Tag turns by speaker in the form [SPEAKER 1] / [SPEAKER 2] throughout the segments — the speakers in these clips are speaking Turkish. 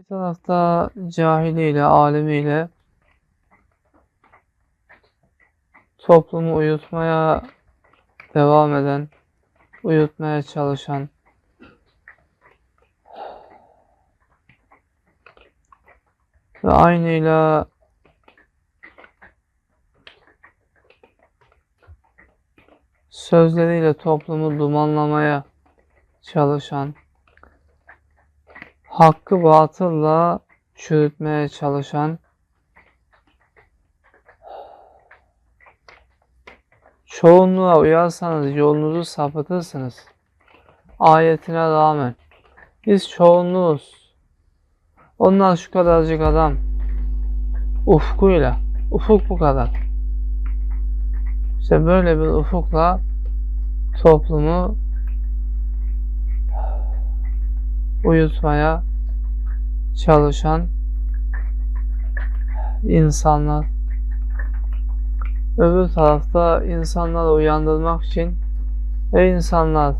[SPEAKER 1] Bir tarafta cahiliyle, alimiyle toplumu uyutmaya devam eden, uyutmaya çalışan, ve aynıyla sözleriyle toplumu dumanlamaya çalışan, hakkı batılla çürütmeye çalışan, çoğunluğa uyarsanız yolunuzu sapıtırsınız. Ayetine rağmen. Biz çoğunluğuz. Onlar şu kadarcık adam. Ufkuyla. Ufuk bu kadar. İşte böyle bir ufukla toplumu uyutmaya çalışan insanlar. Öbür tarafta insanları uyandırmak için Ey insanlar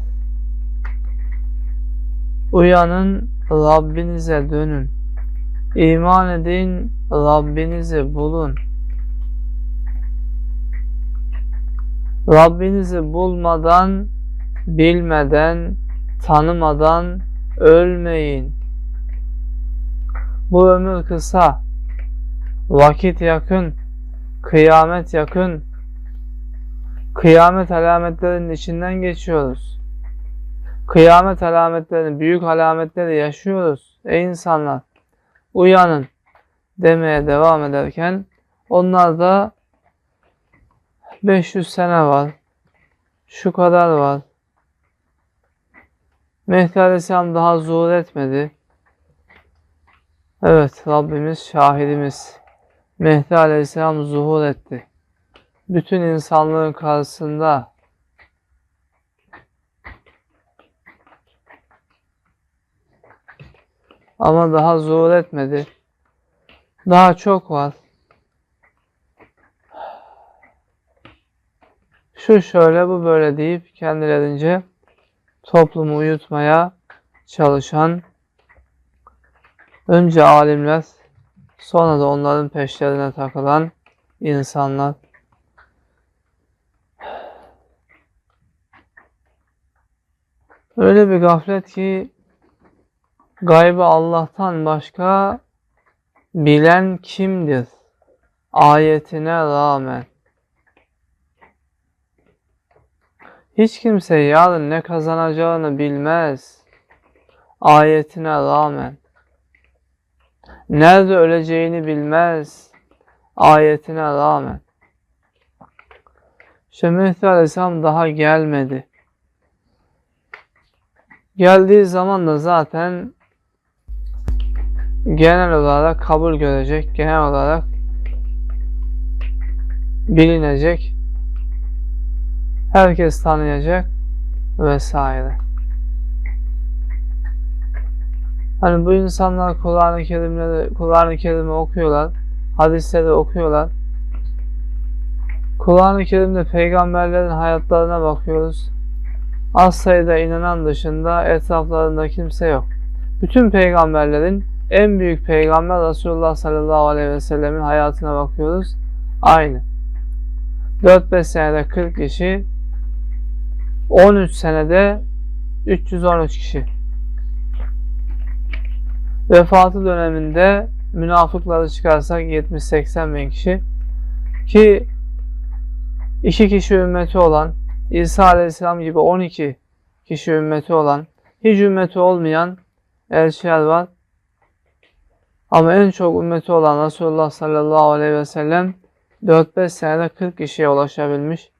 [SPEAKER 1] uyanın Rabbinize dönün. İman edin Rabbinizi bulun. Rabbinizi bulmadan, bilmeden, tanımadan ölmeyin. Bu ömür kısa. Vakit yakın. Kıyamet yakın. Kıyamet alametlerinin içinden geçiyoruz. Kıyamet alametlerini, büyük alametleri yaşıyoruz. Ey insanlar, uyanın demeye devam ederken onlar da 500 sene var. Şu kadar var. Mehdi Aleyhisselam daha zuhur etmedi. Evet, Rabbimiz şahidimiz. Mehdi Aleyhisselam zuhur etti. Bütün insanlığın karşısında ama daha zuhur etmedi. Daha çok var. Şu şöyle bu böyle deyip kendilerince toplumu uyutmaya çalışan önce alimler sonra da onların peşlerine takılan insanlar öyle bir gaflet ki gaybı Allah'tan başka bilen kimdir? Ayetine rağmen. Hiç kimse yarın ne kazanacağını bilmez. Ayetine rağmen. Nerede öleceğini bilmez. Ayetine rağmen. Mehdi Aleyhisselam daha gelmedi. Geldiği zaman da zaten genel olarak kabul görecek, genel olarak bilinecek, herkes tanıyacak vesaire. Hani bu insanlar Kur'an-ı Kerim'leri, Kur'an-ı Kerim'i okuyorlar, hadisleri okuyorlar. Kur'an-ı Kerim'de peygamberlerin hayatlarına bakıyoruz. Az sayıda inanan dışında etraflarında kimse yok. Bütün peygamberlerin en büyük peygamber Resulullah sallallahu aleyhi ve sellemin hayatına bakıyoruz. Aynı. 4-5 senede 40 kişi, 13 senede 313 kişi. Vefatı döneminde münafıkları çıkarsak 70-80 bin kişi. Ki iki kişi ümmeti olan, İsa aleyhisselam gibi 12 kişi ümmeti olan, hiç ümmeti olmayan elçiler var. Ama en çok ümmeti olan Resulullah sallallahu aleyhi ve sellem 4-5 senede 40 kişiye ulaşabilmiş.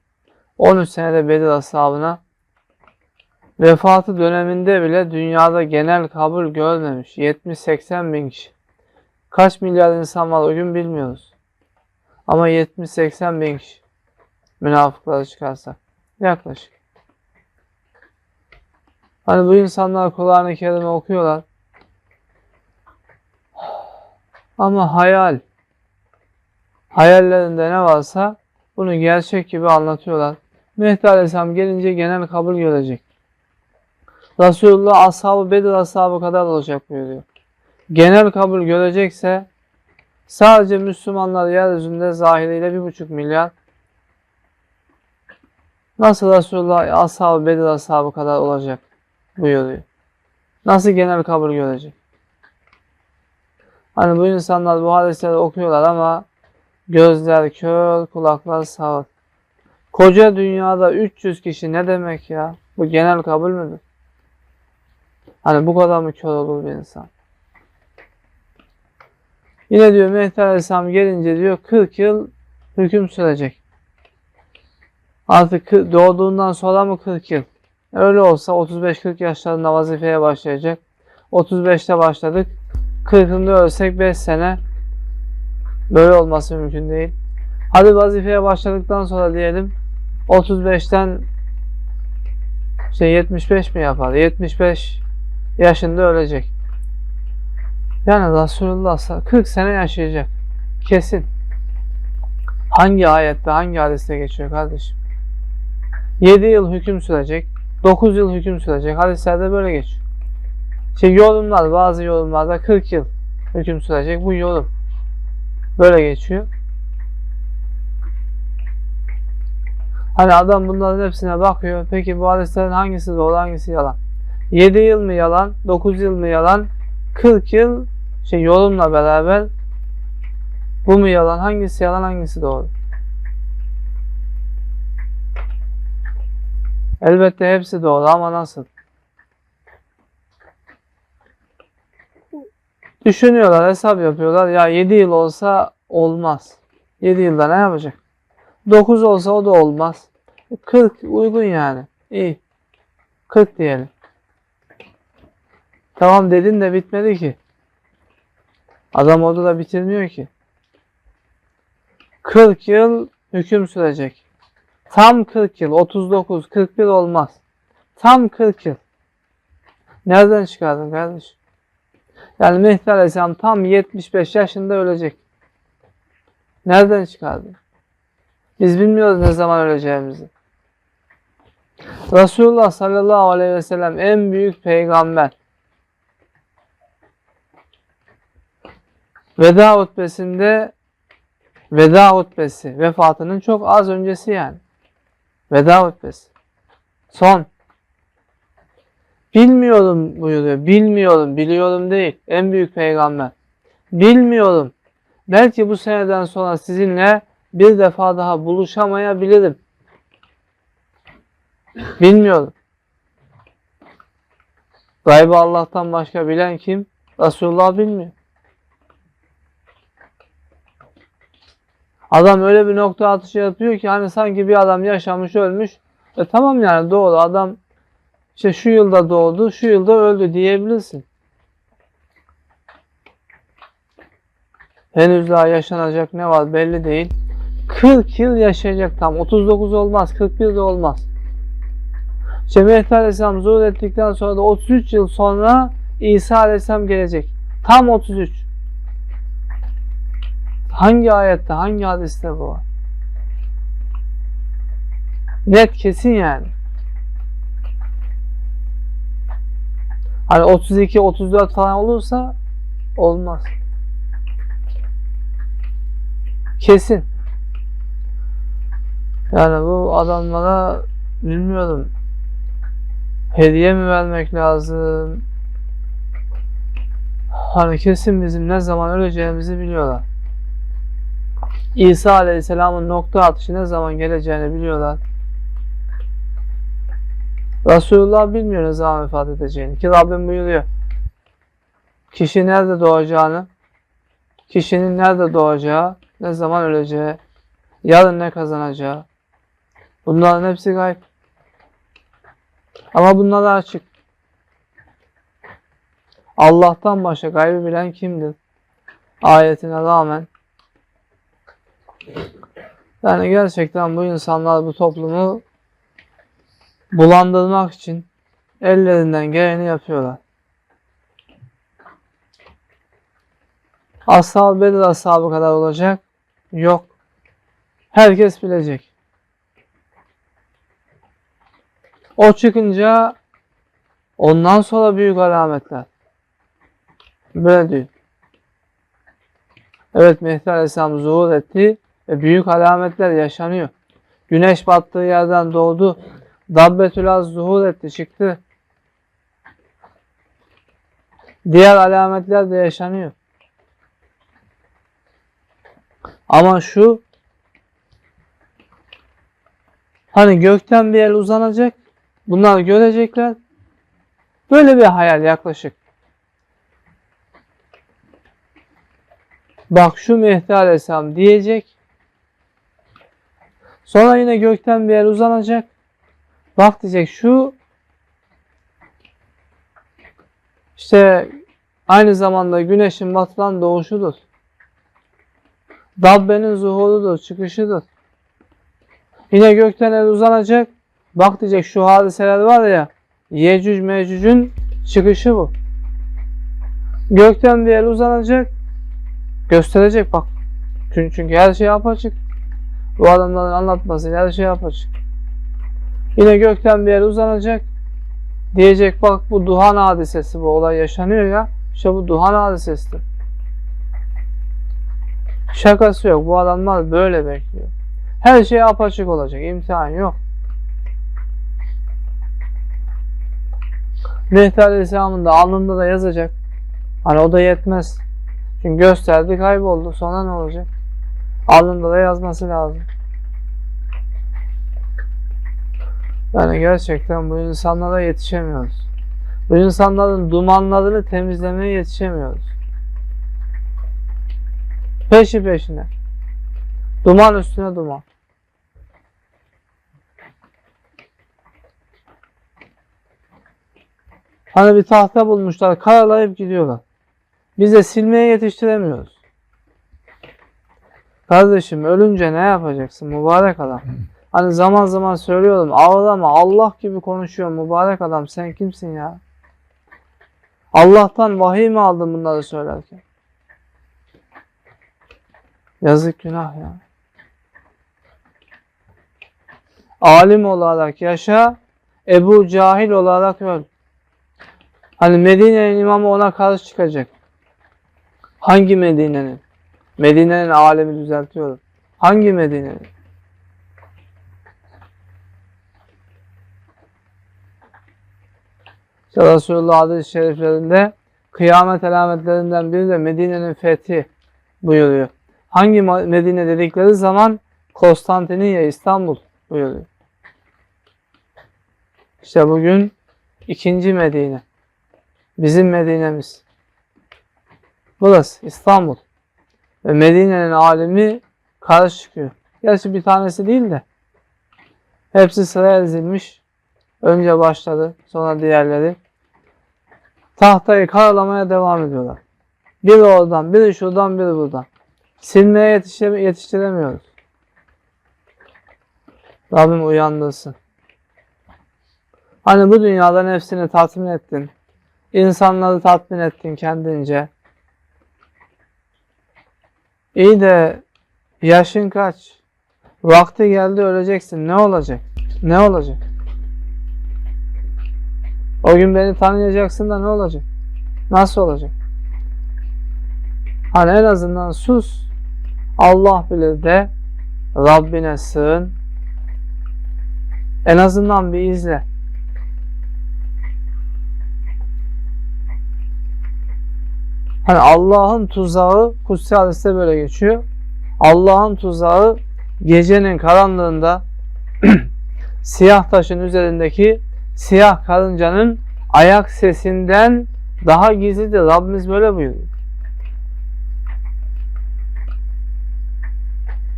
[SPEAKER 1] 13 senede Bedir ashabına vefatı döneminde bile dünyada genel kabul görmemiş. 70-80 bin kişi. Kaç milyar insan var o gün bilmiyoruz. Ama 70-80 bin kişi. Münafıkları çıkarsak. Yaklaşık. Hani bu insanlar Kur'an-ı Kerim'i okuyorlar. Ama hayal. Hayallerinde ne varsa bunu gerçek gibi anlatıyorlar. Mehdi Aleyhisselam gelince genel kabul görecek. Resulullah ashabı Bedir ashabı kadar olacak buyuruyor. genel kabul görecekse sadece Müslümanlar yeryüzünde zahiriyle 1,5 milyar nasıl Resulullah ashab-ı Bedir ashabı kadar olacak buyuruyor. Nasıl genel kabul görecek? Hani bu insanlar bu hadisleri okuyorlar ama gözler kör, kulaklar sağır. Koca dünyada 300 kişi ne demek ya? Bu genel kabul müdür? Hani bu kadar mı kör olur bir insan? Yine diyor Mehdi Aleyhisselam gelince diyor 40 yıl hüküm sürecek. Artık doğduğundan sonra mı 40 yıl? Öyle olsa 35-40 yaşlarında vazifeye başlayacak. 35'te başladık. 40'ında ölsek 5 sene. Böyle olması mümkün değil. Hadi vazifeye başladıktan sonra diyelim 35'ten işte 75 mi yapar? 75 yaşında ölecek. Yani Resulullah sa- 40 sene yaşayacak. Kesin. Hangi ayette, hangi hadiste geçiyor kardeşim? 7 yıl hüküm sürecek. 9 yıl hüküm sürecek. Hadislerde böyle geçiyor. Şey yorumlar, bazı yorumlarda 40 yıl hüküm sürecek. Bu yorum. Böyle geçiyor. Hani adam bunların hepsine bakıyor. Peki bu hadislerin hangisi doğru, hangisi yalan? 7 yıl mı yalan, 9 yıl mı yalan, 40 yıl şey yorumla beraber bu mu yalan, hangisi yalan, hangisi doğru? Elbette hepsi doğru ama nasıl? Düşünüyorlar, hesap yapıyorlar. Ya 7 yıl olsa olmaz. 7 yılda ne yapacak? 9 olsa o da olmaz. 40 uygun yani. İyi. 40 diyelim. Tamam dedin de bitmedi ki. Adam orada da bitirmiyor ki. 40 yıl hüküm sürecek. Tam 40 yıl. 39, 41 olmaz. Tam 40 yıl. Nereden çıkardın kardeşim? Yani Mehdi Aleyhisselam tam 75 yaşında ölecek. Nereden çıkardın? Biz bilmiyoruz ne zaman öleceğimizi. Resulullah sallallahu aleyhi ve sellem en büyük peygamber. Veda hutbesinde veda hutbesi vefatının çok az öncesi yani. Veda hutbesi. Son. Bilmiyorum buyuruyor. Bilmiyorum, biliyorum değil. En büyük peygamber. Bilmiyorum. Belki bu seneden sonra sizinle bir defa daha buluşamayabilirim. Bilmiyorum. Gaybı Allah'tan başka bilen kim? Resulullah bilmiyor. Adam öyle bir nokta atışı yapıyor ki hani sanki bir adam yaşamış ölmüş. E tamam yani doğru adam işte şu yılda doğdu, şu yılda öldü diyebilirsin. Henüz daha yaşanacak ne var belli değil. 40 yıl yaşayacak tam. 39 olmaz, 41 de olmaz. İşte Mehdi Aleyhisselam zuhur ettikten sonra da 33 yıl sonra İsa Aleyhisselam gelecek. Tam 33. Hangi ayette, hangi hadiste bu? Net kesin yani. Hani 32, 34 falan olursa olmaz. Kesin. Yani bu adamlara bilmiyorum. Hediye mi vermek lazım? Hani kesin bizim ne zaman öleceğimizi biliyorlar. İsa Aleyhisselam'ın nokta atışı ne zaman geleceğini biliyorlar. Resulullah bilmiyor ne zaman vefat edeceğini. Ki Rabbim buyuruyor. Kişi nerede doğacağını, kişinin nerede doğacağı, ne zaman öleceği, yarın ne kazanacağı. Bunların hepsi gayb. Ama bunlar açık. Allah'tan başka gaybı bilen kimdir? Ayetine rağmen. Yani gerçekten bu insanlar bu toplumu bulandırmak için ellerinden geleni yapıyorlar. Ashab-ı Bedir ashabı kadar olacak? Yok. Herkes bilecek. O çıkınca ondan sonra büyük alametler. Böyle diyor. Evet Mehdi Aleyhisselam zuhur etti büyük alametler yaşanıyor. Güneş battığı yerden doğdu. Dabbetül Az zuhur etti, çıktı. Diğer alametler de yaşanıyor. Ama şu hani gökten bir el uzanacak. Bunlar görecekler. Böyle bir hayal yaklaşık. Bak şu Mehdi Aleyhisselam diyecek. Sonra yine gökten bir el uzanacak. Bak diyecek şu işte aynı zamanda güneşin batıdan doğuşudur. Dabbenin zuhurudur, çıkışıdır. Yine gökten el uzanacak. Bak diyecek şu hadiseler var ya Yecüc Mecüc'ün çıkışı bu. Gökten bir el uzanacak. Gösterecek bak. Çünkü her şey apaçık. Bu adamların anlatması her şey apaçık. Yine gökten bir el uzanacak. Diyecek bak bu Duhan hadisesi bu olay yaşanıyor ya. İşte bu Duhan hadisesidir. Şakası yok. Bu adamlar böyle bekliyor. Her şey apaçık olacak. İmtihan yok. Mehdi Aleyhisselam'ın da alnında da yazacak. Hani o da yetmez. Çünkü gösterdi kayboldu. Sonra ne olacak? Alnında da yazması lazım. Yani gerçekten bu insanlara yetişemiyoruz. Bu insanların dumanlarını temizlemeye yetişemiyoruz. Peşi peşine. Duman üstüne duman. Hani bir tahta bulmuşlar, karalayıp gidiyorlar. Biz de silmeye yetiştiremiyoruz. Kardeşim ölünce ne yapacaksın mübarek adam? Hani zaman zaman söylüyorum ağlama Allah gibi konuşuyor mübarek adam sen kimsin ya? Allah'tan vahiy mi aldın bunları söylerken? Yazık günah ya. Alim olarak yaşa, Ebu Cahil olarak öl. Hani Medine'nin imamı ona karşı çıkacak. Hangi Medine'nin? Medine'nin alemi düzeltiyorum. Hangi Medine'nin? İşte Resulullah hadis-i şeriflerinde kıyamet alametlerinden biri de Medine'nin fethi buyuruyor. Hangi Medine dedikleri zaman Konstantiniye, İstanbul buyuruyor. İşte bugün ikinci Medine. Bizim Medine'miz. Burası İstanbul. Ve Medine'nin alemi karşı çıkıyor. Gerçi bir tanesi değil de hepsi sıraya dizilmiş. Önce başladı, sonra diğerleri. Tahtayı karalamaya devam ediyorlar. Biri oradan, biri şuradan, biri buradan. Silmeye yetişe- yetiştiremiyoruz. Rabbim uyandırsın. Hani bu dünyada nefsini tatmin ettin. İnsanları tatmin ettin kendince. İyi de yaşın kaç? Vakti geldi öleceksin. Ne olacak? Ne olacak? O gün beni tanıyacaksın da ne olacak? Nasıl olacak? Hani en azından sus. Allah bilir de Rabbine sığın. En azından bir izle. Hani Allah'ın tuzağı Kutsi Hadis'te böyle geçiyor. Allah'ın tuzağı gecenin karanlığında siyah taşın üzerindeki siyah karıncanın ayak sesinden daha gizlidir. Rabbimiz böyle buyuruyor.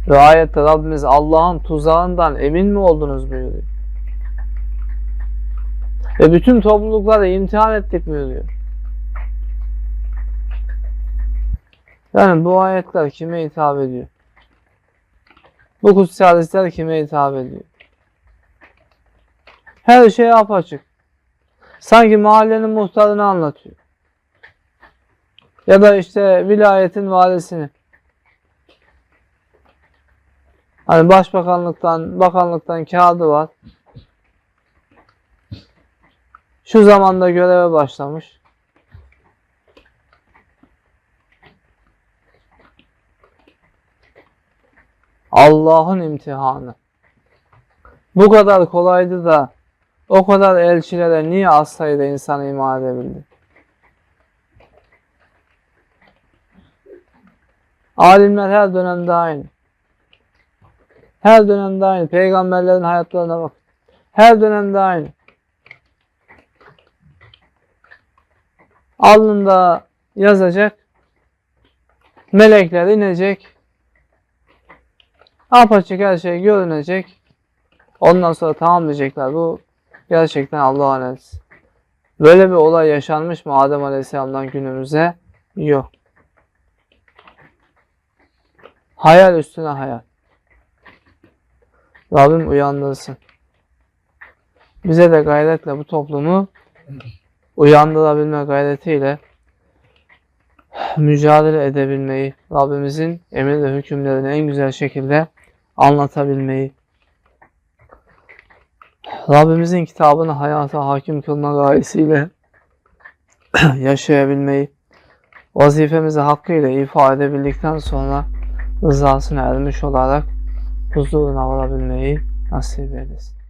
[SPEAKER 1] Ve ayette Rabbimiz Allah'ın tuzağından emin mi oldunuz buyuruyor. Ve bütün toplulukları imtihan ettik buyuruyor. Yani bu ayetler kime hitap ediyor? Bu kutsi hadisler kime hitap ediyor? Her şey apaçık. Sanki mahallenin muhtarını anlatıyor. Ya da işte vilayetin valisini. Hani başbakanlıktan, bakanlıktan kağıdı var. Şu zamanda göreve başlamış. Allah'ın imtihanı. Bu kadar kolaydı da o kadar elçilere niye az sayıda insan iman edebildi? Alimler her dönemde aynı. Her dönemde aynı. Peygamberlerin hayatlarına bak. Her dönemde aynı. Alnında yazacak. Melekler inecek. Apaçık her şey görünecek. Ondan sonra tamam diyecekler. Bu gerçekten Allah'ın elçisi. Böyle bir olay yaşanmış mı Adem Aleyhisselam'dan günümüze? Yok. Hayal üstüne hayal. Rabbim uyandırsın. Bize de gayretle bu toplumu uyandırabilme gayretiyle mücadele edebilmeyi, Rabbimizin emir ve hükümlerini en güzel şekilde anlatabilmeyi, Rabbimizin kitabını hayata hakim kılma gayesiyle yaşayabilmeyi, vazifemizi hakkıyla ifa edebildikten sonra rızasına ermiş olarak huzuruna varabilmeyi nasip eylesin.